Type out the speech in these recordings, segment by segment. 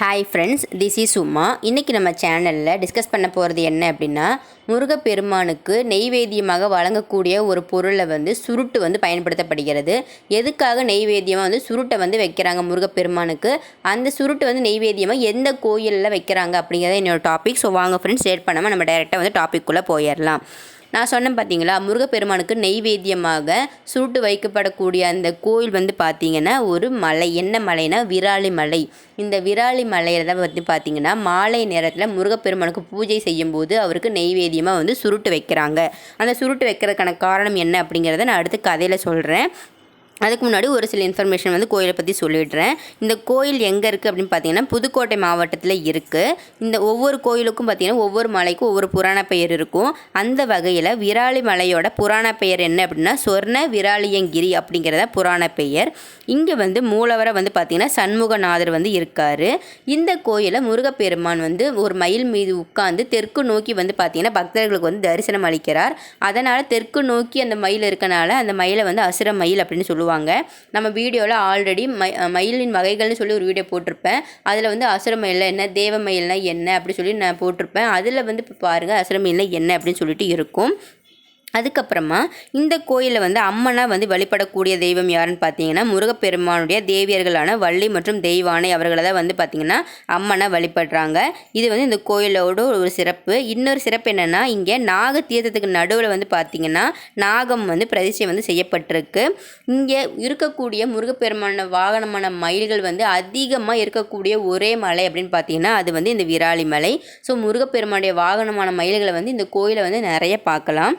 Hi friends this is Uma இன்றைக்கி நம்ம சேனலில் டிஸ்கஸ் பண்ண போகிறது என்ன அப்படின்னா முருகப்பெருமானுக்கு நெய்வேத்தியமாக வழங்கக்கூடிய ஒரு பொருளை வந்து சுருட்டு வந்து பயன்படுத்தப்படுகிறது. எதுக்காக நெய்வேத்தியமாக வந்து சுருட்டை வந்து வைக்கிறாங்க முருகப்பெருமானுக்கு? அந்த சுருட்டு வந்து நெய்வேத்தியமாக எந்த கோயிலில் வைக்கிறாங்க அப்படிங்கிறத என்னோடய டாபிக் ஸோ வாங்க ஃப்ரெண்ட்ஸ் ஷேர் பண்ணாமல் நம்ம டைரெக்டாக வந்து டாபிக்குள்ளே போயிடலாம். நான் சொன்னேன் பார்த்தீங்களா முருகப்பெருமானுக்கு நெய்வேத்தியமாக சுருட்டு வைக்கப்படக்கூடிய அந்த கோயில் வந்து பார்த்தீங்கன்னா ஒரு மலை என்ன மலைனா விராலி மலை. இந்த விராலி மலையில் தான் வந்து பார்த்திங்கன்னா மாலை நேரத்தில் முருகப்பெருமானுக்கு பூஜை செய்யும்போது அவருக்கு நெய்வேத்தியமாக வந்து சுருட்டு வைக்கிறாங்க. அந்த சுருட்டு வைக்கிறதுக்கான காரணம் என்ன அப்படிங்கிறத நான் அடுத்து கதையில் சொல்கிறேன் அதுக்கு முன்னாடி ஒரு சில இன்ஃபர்மேஷன் வந்து கோயிலை பற்றி சொல்லிடுறேன். இந்த கோயில் எங்கே இருக்குது அப்படின்னு பார்த்தீங்கன்னா புதுக்கோட்டை மாவட்டத்தில் இருக்குது இந்த ஒவ்வொரு கோயிலுக்கும் பார்த்தீங்கன்னா ஒவ்வொரு மலைக்கும் ஒவ்வொரு புராண பெயர் இருக்கும். அந்த வகையில் விராலி மலையோட புராண பெயர் என்ன அப்படின்னா சொர்ண விராலியங்கிரி அப்படிங்கிறத புராண பெயர். இங்கே வந்து மூலவரை வந்து பார்த்திங்கன்னா சண்முகநாதர் வந்து இருக்கார். இந்த கோயிலை முருகப்பெருமான் வந்து ஒரு மயில் மீது உட்கார்ந்து தெற்கு நோக்கி வந்து பார்த்திங்கன்னா பக்தர்களுக்கு வந்து தரிசனம் அளிக்கிறார். அதனால் தெற்கு நோக்கி அந்த மயில் இருக்கனால அந்த மயிலை வந்து அசுர மயில் அப்படின்னு சொல்லுவாங்க. நம்ம வீடியோவில் ஆல்ரெடி மை மயிலின் வகைகள்னு சொல்லி ஒரு வீடியோ போட்டிருப்பேன். அதில் வந்து அசுர மயிலில் என்ன தேவ மயில்னா என்ன அப்படி சொல்லி நான் போட்டிருப்பேன். அதில் வந்து இப்போ பாருங்கள் அசுர மயில்னா என்ன அப்படின்னு சொல்லிட்டு இருக்கும். அதுக்கப்புறமா இந்த கோயிலில் வந்து அம்மனாக வந்து வழிபடக்கூடிய தெய்வம் யாருன்னு பார்த்தீங்கன்னா முருகப்பெருமானுடைய தேவியர்களான வள்ளி மற்றும் தெய்வானை அவர்களை தான் வந்து பார்த்திங்கன்னா அம்மனை வழிபடுறாங்க. இது வந்து இந்த கோயிலோட ஒரு சிறப்பு. இன்னொரு சிறப்பு என்னென்னா இங்கே நாக தீர்த்தத்துக்கு நடுவில் வந்து பார்த்திங்கன்னா நாகம் வந்து பிரதிஷ்டை வந்து செய்யப்பட்டிருக்கு. இங்கே இருக்கக்கூடிய முருகப்பெருமான வாகனமான மயில்கள் வந்து அதிகமாக இருக்கக்கூடிய ஒரே மலை அப்படின்னு பார்த்தீங்கன்னா அது வந்து இந்த விராலி மலை ஸோ முருகப்பெருமானுடைய வாகனமான மயில்களை வந்து இந்த கோயிலை வந்து நிறைய பார்க்கலாம்.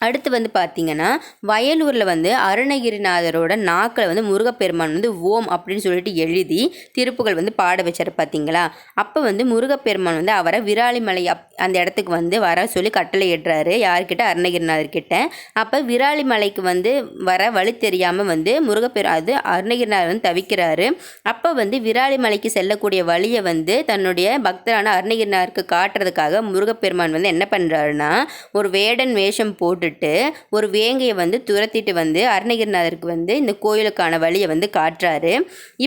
அடுத்து வந்து பார்த்திங்கன்னா வயலூரில் வந்து அருணகிரிநாதரோட நாக்கில் வந்து முருகப்பெருமான் வந்து ஓம் அப்படின்னு சொல்லிட்டு எழுதி திருப்புகள் வந்து பாட வச்சார் பார்த்தீங்களா அப்போ வந்து முருகப்பெருமான் வந்து அவரை விராலிமலை அப் அந்த இடத்துக்கு வந்து வர சொல்லி கட்டளை இடுறாரு யார்கிட்ட? அருணகிரிநாதர்கிட்ட. அப்போ விராலிமலைக்கு வந்து வர வழி தெரியாமல் வந்து முருகப்பெரு அது அருணகிரிநாதர் வந்து தவிக்கிறாரு. அப்போ வந்து விராலிமலைக்கு செல்லக்கூடிய வழியை வந்து தன்னுடைய பக்தரான அருணகிரிநாதருக்கு காட்டுறதுக்காக முருகப்பெருமான் வந்து என்ன பண்ணுறாருன்னா ஒரு வேடன் வேஷம் போட்டு விட்டுட்டு ஒரு வேங்கையை வந்து துரத்திட்டு வந்து அருணகிரிநாதருக்கு வந்து இந்த கோயிலுக்கான வழியை வந்து காட்டுறாரு.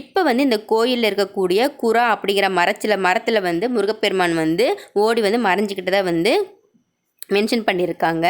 இப்போ வந்து இந்த கோயிலில் இருக்கக்கூடிய குரா அப்படிங்கிற மரத்தில் மரத்தில் வந்து முருகப்பெருமான் வந்து ஓடி வந்து மறைஞ்சிக்கிட்டு தான் வந்து மென்ஷன் பண்ணியிருக்காங்க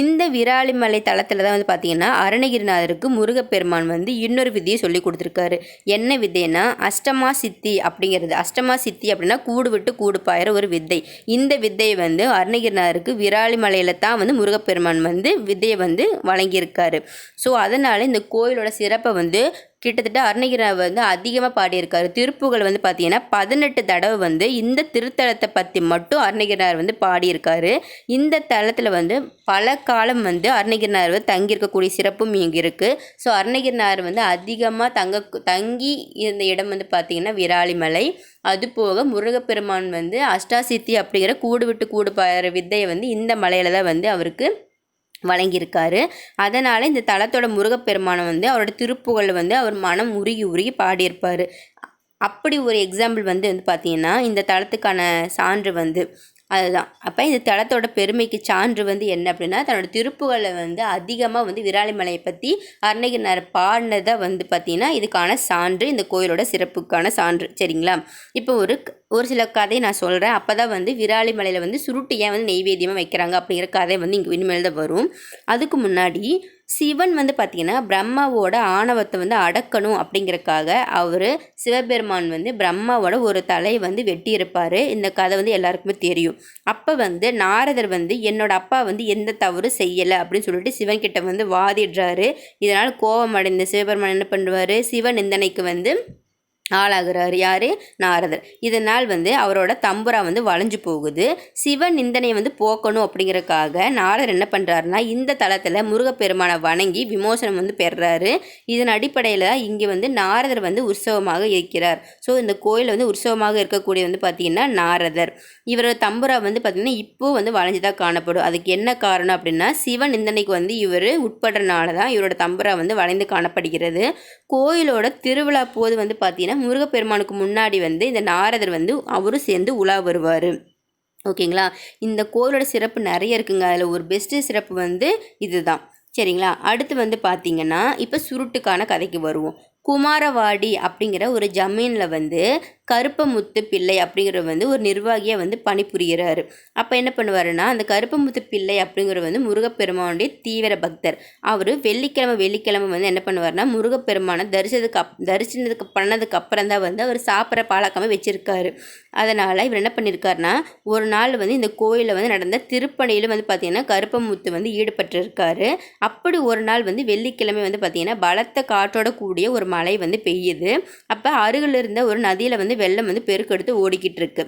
இந்த விராலிமலை தளத்தில் தான் வந்து பார்த்திங்கன்னா அருணகிரிநாதருக்கு முருகப்பெருமான் வந்து இன்னொரு விதியை சொல்லி கொடுத்துருக்காரு. என்ன வித்தைனா அஷ்டமா சித்தி அப்படிங்கிறது. அஷ்டமா சித்தி அப்படின்னா கூடு விட்டு கூடு பாயிற ஒரு வித்தை. இந்த வித்தையை வந்து அருணகிரிநாதருக்கு விராலிமலையில் தான் வந்து முருகப்பெருமான் வந்து வித்தையை வந்து வழங்கியிருக்காரு. ஸோ அதனால் இந்த கோயிலோட சிறப்பை வந்து கிட்டத்தட்ட அருணகிரிநாதர் வந்து அதிகமாக பாடியிருக்காரு. திருப்புகள் வந்து பார்த்தீங்கன்னா பதினெட்டு தடவை வந்து இந்த திருத்தலத்தை பற்றி மட்டும் அருணகிரினார் வந்து பாடியிருக்காரு. இந்த தலத்தில் வந்து பல காலம் வந்து அருணகிரிநாதர் தங்கியிருக்கக்கூடிய சிறப்பும் இங்கே இருக்குது ஸோ அருணகிரினார் வந்து அதிகமாக தங்க தங்கி இருந்த இடம் வந்து பார்த்திங்கன்னா விராலிமலை. அதுபோக முருகப்பெருமான் வந்து அஷ்டாசித்தி அப்படிங்கிற கூடு விட்டு கூடு பாடுற வித்தையை வந்து இந்த மலையில் தான் வந்து அவருக்கு வழங்கியிருக்காரு. அதனால் இந்த தளத்தோட முருகப்பெருமானை வந்து அவரோட திருப்புகழில் வந்து அவர் மனம் உருகி உருகி பாடியிருப்பார். அப்படி ஒரு எக்ஸாம்பிள் வந்து வந்து பார்த்திங்கன்னா இந்த தளத்துக்கான சான்று வந்து அதுதான். அப்போ இந்த தளத்தோட பெருமைக்கு சான்று வந்து என்ன அப்படின்னா தன்னோட திருப்புகளை வந்து அதிகமாக வந்து விராலிமலையை பற்றி அருணகிரினார் பாடினதை வந்து பார்த்திங்கன்னா இதுக்கான சான்று இந்த கோயிலோட சிறப்புக்கான சான்று. சரிங்களா? இப்போ ஒரு ஒரு சில கதையை நான் சொல்கிறேன் அப்போ தான் வந்து விராலிமலையில் வந்து சுருட்டு ஏன் வந்து நெய்வேத்தியமாக வைக்கிறாங்க அப்படிங்கிற கதை வந்து இங்கே இனிமேல் தான் வரும். அதுக்கு முன்னாடி சிவன் வந்து பார்த்திங்கன்னா பிரம்மாவோட ஆணவத்தை வந்து அடக்கணும் அப்படிங்கிறக்காக அவர் சிவபெருமான் வந்து பிரம்மாவோட ஒரு தலை வந்து வெட்டியிருப்பார். இந்த கதை வந்து எல்லாருக்குமே தெரியும். அப்போ வந்து நாரதர் வந்து என்னோட அப்பா வந்து எந்த தவறு செய்யலை அப்படின்னு சொல்லிட்டு சிவன்கிட்ட வந்து வாதிடுறாரு. இதனால் கோபம் அடைந்த சிவபெருமான் என்ன பண்ணுவார்? சிவன் நிந்தனைக்கு வந்து ஆளாகிறார் யார்? நாரதர். இதனால் வந்து அவரோட தம்புரா வந்து வளைஞ்சு போகுது. சிவன் நிந்தனை வந்து போக்கணும் அப்படிங்கிறக்காக நாரதர் என்ன பண்ணுறாருனா இந்த தளத்தில் முருகப்பெருமானை வணங்கி விமோசனம் வந்து பெறுறாரு இதன் அடிப்படையில் இங்கே வந்து நாரதர் வந்து உற்சவமாக இருக்கிறார். ஸோ இந்த கோயில் வந்து உற்சவமாக இருக்கக்கூடிய வந்து பார்த்திங்கன்னா நாரதர். இவரோட தம்புரா வந்து பார்த்திங்கன்னா இப்போது வந்து வளைஞ்சு தான் காணப்படும். அதுக்கு என்ன காரணம் அப்படின்னா சிவன் நிந்தனைக்கு வந்து இவர் உட்படுறனால தான் இவரோட தம்புரா வந்து வளைந்து காணப்படுகிறது. கோயிலோட திருவிழா போது வந்து பார்த்திங்கன்னா முருகப்பெருமானுக்கு முன்னாடி வந்து இந்த நாரதர் வந்து அவரும் சேர்ந்து உலா வருவார். ஓகேங்களா? இந்த கோவிலோட சிறப்பு நிறைய இருக்குங்க. அதில் ஒரு பெஸ்ட்டு சிறப்பு வந்து இதுதான். சரிங்களா? அடுத்து வந்து பார்த்தீங்கன்னா இப்போ சுருட்டுக்கான கதைக்கு வருவோம். குமாரவாடி அப்படிங்கிற ஒரு ஜமீனில் வந்து கருப்பமுத்து பிள்ளை அப்படிங்கிறவர் வந்து ஒரு நிர்வாகியாக வந்து பணிபுரிகிறாரு. அப்போ என்ன பண்ணுவாருன்னா அந்த கருப்பமுத்து பிள்ளை அப்படிங்கிறவர் வந்து முருகப்பெருமானுடைய தீவிர பக்தர். அவர் வெள்ளிக்கிழமை வெள்ளிக்கிழமை வந்து என்ன பண்ணுவார்னா முருகப்பெருமானை தரிசனத்துக்கு அப் தரிசனதுக்கு பண்ணதுக்கு அப்புறம் தான் வந்து அவர் சாப்பிட்ற பழக்கமே வச்சுருக்காரு. அதனால் இவர் என்ன பண்ணியிருக்காருனா ஒரு நாள் வந்து இந்த கோயிலில் வந்து நடந்த திருப்பணியில் வந்து பார்த்திங்கன்னா கருப்பமுத்து வந்து ஈடுபட்டிருக்காரு. அப்படி ஒரு நாள் வந்து வெள்ளிக்கிழமை வந்து பார்த்திங்கன்னா பலத்த காற்றோட கூடிய ஒரு மழை வந்து பெய்யுது. அப்போ அருகில் இருந்த ஒரு நதியில் வந்து வெள்ளம் வந்து பெருக்கெடுத்து ஓடிக்கிட்டு இருக்கு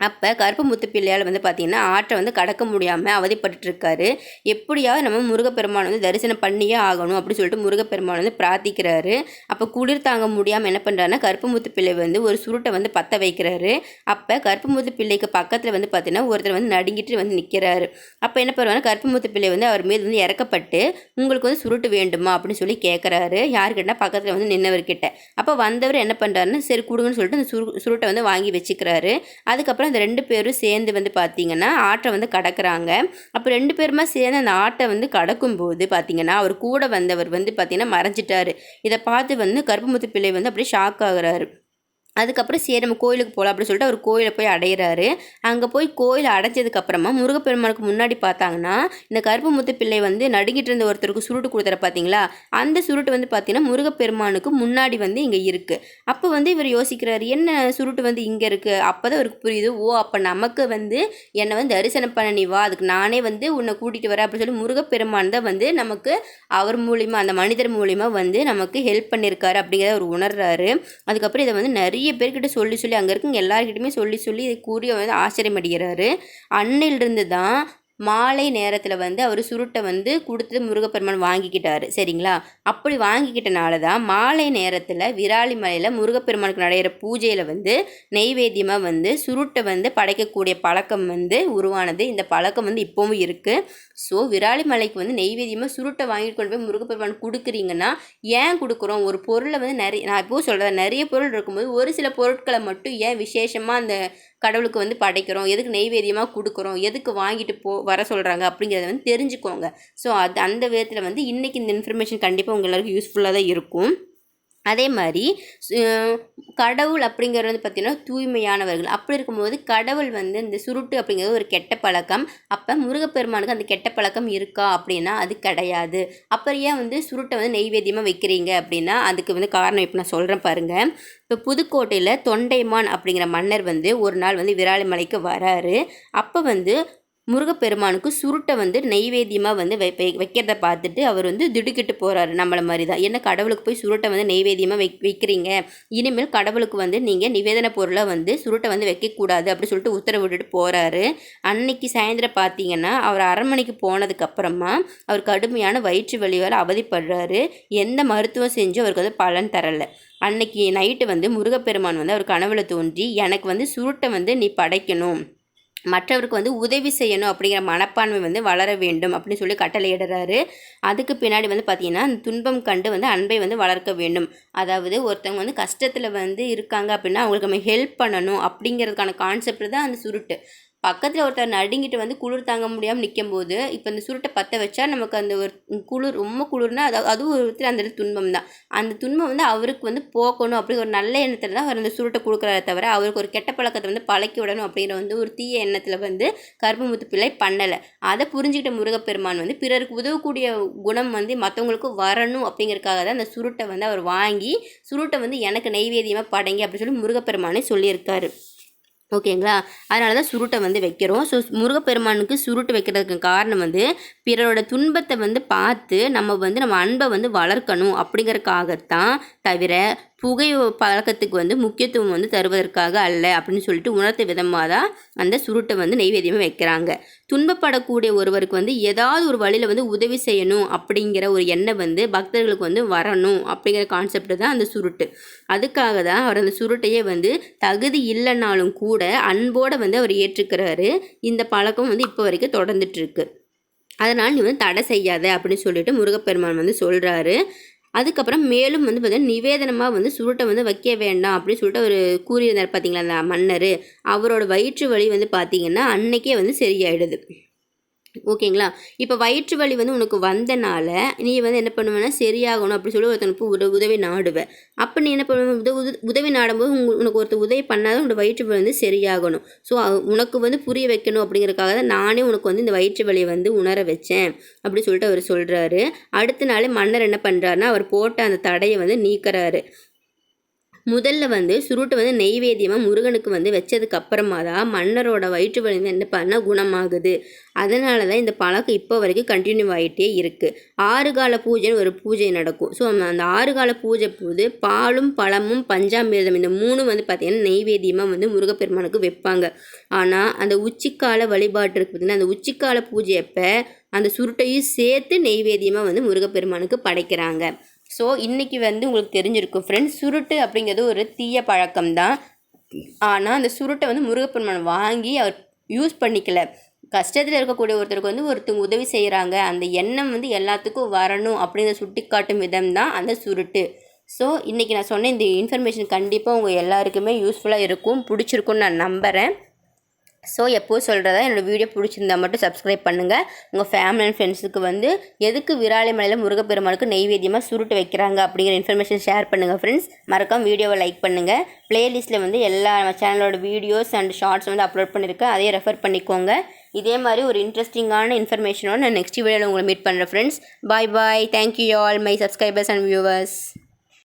அப்போ கருப்பமுத்து பிள்ளையால் வந்து பார்த்திங்கன்னா ஆற்றை வந்து கடக்க முடியாமல் அவதிப்பட்டு இருக்காரு எப்படியாவது நம்ம முருகப்பெருமான் வந்து தரிசனம் பண்ணியே ஆகணும் அப்படின்னு சொல்லிட்டு முருகப்பெருமான் வந்து பிரார்த்திக்கிறாரு. அப்போ குளிர் தாங்க முடியாமல் என்ன பண்ணுறாருன்னா கருப்பமுத்து பிள்ளை வந்து ஒரு சுருட்டை வந்து பற்ற வைக்கிறாரு. அப்போ கருப்பமுத்து பிள்ளைக்கு பக்கத்தில் வந்து பார்த்திங்கன்னா ஒருத்தர் வந்து நடுங்கிட்டு வந்து நிற்கிறாரு அப்போ என்ன பண்ணுவாங்கன்னா கருப்பமுத்து பிள்ளை வந்து அவர் மீது வந்து இறக்கப்பட்டு உங்களுக்கு வந்து சுருட்டு வேண்டுமா? அப்படின்னு சொல்லி கேட்குறாரு யாருக்கிட்டால் பக்கத்தில் வந்து நின்னவர்கிட்ட. அப்போ வந்தவர் என்ன பண்ணுறாருன்னு சரி கொடுங்கன்னு சொல்லிட்டு அந்த சுரு சுருட்டை வந்து வாங்கி வச்சுக்கிறாரு. அதுக்கப்புறம் அந்த ரெண்டு பேரும் சேர்ந்து வந்து பார்த்திங்கன்னா ஆட்டை வந்து கடக்கிறாங்க. அப்போ ரெண்டு பேருமா சேர்ந்து அந்த ஆட்டை வந்து கடக்கும்போது பார்த்திங்கன்னா அவர் கூட வந்தவர் வந்து பார்த்திங்கன்னா மறைஞ்சிட்டாரு. இதை பார்த்து வந்து கருப்புமுத்து பிள்ளை வந்து அப்படியே ஷாக் ஆகுறாரு. அதுக்கப்புறம் சரி நம்ம கோயிலுக்கு போகலாம் அப்படின்னு சொல்லிட்டு அவர் கோயிலை போய் அடையிறாரு. அங்கே போய் கோயில் அடைஞ்சதுக்கப்புறமா முருகப்பெருமானுக்கு முன்னாடி பார்த்தாங்கன்னா இந்த கருப்பு முத்து பிள்ளை வந்து நடுங்கிட்டு இருந்த ஒருத்தருக்கு சுருட்டு கொடுத்துற பார்த்தீங்களா அந்த சுருட்டு வந்து பார்த்தீங்கன்னா முருகப்பெருமானுக்கு முன்னாடி வந்து இங்கே இருக்குது அப்போ வந்து இவர் யோசிக்கிறாரு என்ன சுருட்டு வந்து இங்கே இருக்குது அப்போ தான் அவருக்கு புரியுது ஓ அப்போ நமக்கு வந்து என்னை வந்து தரிசனம் பண்ண நீ வா அதுக்கு நானே வந்து உன்னை கூட்டிகிட்டு வரேன் அப்படின்னு சொல்லி முருகப்பெருமான் தான் வந்து நமக்கு அவர் மூலிமா அந்த மனிதர் மூலிமா வந்து நமக்கு ஹெல்ப் பண்ணியிருக்காரு அப்படிங்கிறத அவர் உணர்றாரு. அதுக்கப்புறம் இதை வந்து நிறைய நிறைய பேர்கிட்ட சொல்லி சொல்லி அங்கே இருக்கவங்க எல்லாருக்கிட்டையுமே சொல்லி சொல்லி இதை கூறி வந்து ஆச்சரியமடைகிறாரு. அன்னையிலிருந்து தான் மாலை நேரத்தில் வந்து அவர் சுருட்டை வந்து கொடுத்து முருகப்பெருமான் வாங்கிக்கிட்டாரு சரிங்களா? அப்படி வாங்கிக்கிட்டனால தான் மாலை நேரத்தில் விராலி மலையில் முருகப்பெருமானுக்கு நடைகிற பூஜையில் வந்து நெய்வேத்தியமாக வந்து சுருட்டை வந்து படைக்கக்கூடிய பழக்கம் வந்து உருவானது. இந்த பழக்கம் வந்து இப்போவும் இருக்குது ஸோ விராலி மலைக்கு வந்து நெய்வேத்தியமாக சுருட்டை வாங்கிட்டு கொண்டு போய் முருகப்பெருமான் கொடுக்குறீங்கன்னா ஏன் கொடுக்குறோம்? ஒரு பொருளை வந்து நிறைய நான் இப்போது சொல்கிறேன் நிறைய பொருள் இருக்கும்போது ஒரு சில பொருட்களை மட்டும் ஏன் விசேஷமாக அந்த கடவுளுக்கு வந்து படைக்கிறோம் எதுக்கு நெய்வேத்தியமாக கொடுக்குறோம் எதுக்கு வாங்கிட்டு போ வர சொல்கிறாங்க அப்படிங்கிறத வந்து தெரிஞ்சுக்கோங்க. ஸோ அது அந்த விதத்தில் வந்து இன்றைக்கி இந்த இன்ஃபர்மேஷன் கண்டிப்பாக உங்கள் எல்லாருக்கும் யூஸ்ஃபுல்லாக தான் இருக்கும். அதே மாதிரி கடவுள் அப்படிங்கிறது வந்து பார்த்திங்கன்னா தூய்மையானவர்கள். அப்படி இருக்கும்போது கடவுள் வந்து இந்த சுருட்டு அப்படிங்கிறது ஒரு கெட்ட பழக்கம். அப்போ முருகப்பெருமானுக்கு அந்த கெட்ட பழக்கம் இருக்கா அப்படின்னா அது கிடையாது. அப்புறம் ஏன் வந்து சுருட்டை வந்து நெய்வேத்தியமாக வைக்கிறீங்க அப்படின்னா அதுக்கு வந்து காரணம் இப்போ நான் சொல்கிறேன் பாருங்கள் இப்போ புதுக்கோட்டையில் தொண்டைமான் அப்படிங்கிற மன்னர் வந்து ஒரு நாள் வந்து விராலிமலைக்கு வராரு. அப்போ வந்து முருகப்பெருமானுக்கு சுருட்டை வந்து நெய்வேத்தியமாக வந்து வை வைக்கிறத பார்த்துட்டு அவர் வந்து திடுக்கிட்டு போகிறாரு நம்மளை மாதிரி தான் என்ன கடவுளுக்கு போய் சுருட்டை வந்து நெய்வேத்தியமாக வை வைக்கிறீங்க? இனிமேல் கடவுளுக்கு வந்து நீங்கள் நிவேதன பொருளை வந்து சுருட்டை வந்து வைக்கக்கூடாது அப்படி சொல்லிட்டு உத்தரவிட்டுட்டு போகிறாரு அன்னைக்கு சாயந்தரம் பார்த்தீங்கன்னா அவர் அரண்மனைக்கு போனதுக்கப்புறமா அவர் கடுமையான வயிற்று வலியால் அவதிப்படுறாரு. எந்த மருத்துவம் செஞ்சும் அவருக்கு வந்து பலன் தரலை. அன்னைக்கு நைட்டு வந்து முருகப்பெருமான் வந்து அவர் கனவுல தோன்றி எனக்கு வந்து சுருட்டை வந்து நீ படைக்கணும். மற்றவருக்கு வந்து உதவி செய்யணும் அப்படிங்கிற மனப்பான்மை வந்து வளர வேண்டும் அப்படின்னு சொல்லி கட்டளையிடுறாரு. அதுக்கு பின்னாடி வந்து பார்த்திங்கன்னா துன்பம் கண்டு வந்து அன்பை வந்து வளர்க்க வேண்டும். அதாவது ஒருத்தவங்க வந்து கஷ்டத்தில் வந்து இருக்காங்க அப்படின்னா அவங்களுக்கு நம்ம ஹெல்ப் பண்ணணும் அப்படிங்கிறதுக்கான கான்செப்ட் தான் அந்த சுருட்டு. பக்கத்தில் ஒருத்தர் நடுங்கிட்டு வந்து குளிர் தாங்க முடியாமல் நிற்கும் போது இப்போ இந்த சுருட்டை பற்ற வச்சா நமக்கு அந்த ஒரு குளிர் ரொம்ப குளிர்னா அது அதுவும் ஒரு அந்த துன்பம் தான். அந்த துன்பம் வந்து அவருக்கு வந்து போக்கணும் அப்படி ஒரு நல்ல எண்ணத்தில் தான் அவர் அந்த சுருட்டை கொடுக்குறாரு தவிர அவருக்கு ஒரு கெட்ட பழக்கத்தை வந்து பழக்கி விடணும் அப்படிங்கிற வந்து ஒரு தீய எண்ணத்தில் வந்து கருப்பமுத்து பிள்ளை பண்ணலை. அதை புரிஞ்சுக்கிட்ட முருகப்பெருமான் வந்து பிறருக்கு உதவக்கூடிய குணம் வந்து மற்றவங்களுக்கு வரணும் அப்படிங்கிறதுக்காக தான் அந்த சுருட்டை வந்து அவர் வாங்கி சுருட்டை வந்து எனக்கு நெய்வேதியமாக படைங்க அப்படின்னு சொல்லி முருகப்பெருமானே சொல்லியிருக்காரு. ஓகேங்களா? அதனால தான் சுருட்டை வந்து வைக்கிறோம். ஸோ முருகப்பெருமானுக்கு சுருட்டு வைக்கிறதுக்கு காரணம் வந்து பிறரோட துன்பத்தை வந்து பார்த்து நம்ம வந்து நம்ம அன்பை வந்து வளர்க்கணும் அப்படிங்கிறதுக்காகத்தான் தவிர புகை பழக்கத்துக்கு வந்து முக்கியத்துவம் வந்து தருவதற்காக அல்ல அப்படின்னு சொல்லிட்டு உணர்த்த விதமாக தான் அந்த சுருட்டை வந்து நெய்வேத்தியமாக வைக்கிறாங்க. துன்பப்படக்கூடிய ஒருவருக்கு வந்து ஏதாவது ஒரு வழியில் வந்து உதவி செய்யணும் அப்படிங்கிற ஒரு எண்ணம் வந்து பக்தர்களுக்கு வந்து வரணும் அப்படிங்கிற கான்செப்ட் தான் அந்த சுருட்டு. அதுக்காக தான் அவர் அந்த சுருட்டையே வந்து தகுதி இல்லைனாலும் கூட அன்போடு வந்து அவர் ஏற்றுக்கிறாரு. இந்த பழக்கம் வந்து இப்போ வரைக்கும் தொடர்ந்துட்டுருக்கு அதனால் நீ வந்து தடை செய்யாத அப்படின்னு சொல்லிட்டு முருகப்பெருமான் வந்து சொல்கிறாரு அதுக்கப்புறம் மேலும் வந்து பார்த்திங்கன்னா நிவேதனமாக வந்து சுருட்டை வந்து வைக்க வேண்டாம் அப்படின்னு சொல்லிட்டு அவர் கூறியிருந்தார் பார்த்தீங்களா அந்த மன்னர். அவரோட வயிற்று வலி வந்து பார்த்திங்கன்னா அன்னைக்கே வந்து சரியாயிடுது. ஓகேங்களா? இப்போ வயிற்று வலி வந்து உனக்கு வந்தனால நீ வந்து என்ன பண்ணுவேன்னா சரியாகணும் அப்படி சொல்லி ஒருத்தனுக்கு உத உதவி நாடுவேன் அப்போ நீ என்ன பண்ணுவேன் உத உதவி நாடும்போது உனக்கு ஒருத்தர் உதவி பண்ணாதான் உன்னோட வயிற்று வலி வந்து சரியாகணும். ஸோ உனக்கு வந்து புரிய வைக்கணும் அப்படிங்கிறக்காக தான் நானே உனக்கு வந்து இந்த வயிற்று வலியை வந்து உணர வச்சேன் அப்படி சொல்லிட்டு அவர் சொல்கிறாரு அடுத்த நாள் மன்னர் என்ன பண்ணுறாருன்னா அவர் போட்ட அந்த தடையை வந்து நீக்கிறாரு. முதல்ல வந்து சுருட்டு வந்து நெய்வேத்தியமாக முருகனுக்கு வந்து வச்சதுக்கு அப்புறமா தான் மன்னரோட வயிற்று வலி வந்து என்ன பண்ணால் குணமாகுது. அதனால தான் இந்த பழக்கம் இப்போ வரைக்கும் கண்டினியூ ஆகிட்டே இருக்குது ஆறு கால பூஜைன்னு ஒரு பூஜை நடக்கும். ஸோ அந்த ஆறு கால பூஜை போது பாலும் பழமும் பஞ்சாமிர்தம் இந்த மூணும் வந்து பார்த்திங்கன்னா நெய்வேத்தியமாக வந்து முருகப்பெருமானுக்கு வைப்பாங்க. ஆனால் அந்த உச்சிக்கால வழிபாட்டு இருக்குது பார்த்தீங்கன்னா அந்த உச்சிக்கால பூஜை அப்போ அந்த சுருட்டையும் சேர்த்து நெய்வேத்தியமாக வந்து முருகப்பெருமானுக்கு படைக்கிறாங்க. ஸோ இன்றைக்கி வந்து உங்களுக்கு தெரிஞ்சிருக்கும். ஃப்ரெண்ட்ஸ் சுருட்டு அப்படிங்கிறது ஒரு தீய பழக்கம் தான் ஆனால் அந்த சுருட்டை வந்து முருகப்பெருமான் வாங்கி அவர் யூஸ் பண்ணிக்கல. கஷ்டத்தில் இருக்கக்கூடிய ஒருத்தருக்கு வந்து ஒருத்தவங்க உதவி செய்கிறாங்க அந்த எண்ணம் வந்து எல்லாத்துக்கும் வரணும் அப்படிங்கிறத சுட்டி காட்டும் விதம் தான் அந்த சுருட்டு. ஸோ இன்றைக்கி நான் சொன்ன இந்த இன்ஃபர்மேஷன் கண்டிப்பாக உங்கள் எல்லாருக்குமே யூஸ்ஃபுல்லாக இருக்கும். பிடிச்சிருக்குன்னு நான் நம்புகிறேன் ஸோ எப்போ சொல்கிறதா என்னோடய வீடியோ பிடிச்சிருந்தா மட்டும் சப்ஸ்கிரைப் பண்ணுங்கள் உங்கள் ஃபேமிலி அண்ட் ஃப்ரெண்ட்ஸுக்கு வந்து எதுக்கு விராலிமலையில் முருகப்பெருமாளுக்கு நெய்வேத்தியமாக சுருட்டு வைக்கிறாங்க அப்படிங்கிற இன்ஃபர்மேஷன் ஷேர் பண்ணுங்கள் ஃப்ரெண்ட்ஸ் மறக்காம வீடியோவை லைக் பண்ணுங்கள் ப்ளேலிஸ்ட்டில் வந்து எல்லா நம்ம சேனலோட வீடியோஸ் அண்ட் ஷார்ட்ஸ் வந்து அப்லோட் பண்ணியிருக்கேன் அதையும் ரெஃபர் பண்ணிக்கோங்க. இதே மாதிரி ஒரு இன்ட்ரெஸ்டிங்கான இன்ஃபர்மேஷனோட நான் நெக்ஸ்ட் வீடியோவில் உங்களை மீட் பண்ணுறேன் friends bye bye thank you all my subscribers and viewers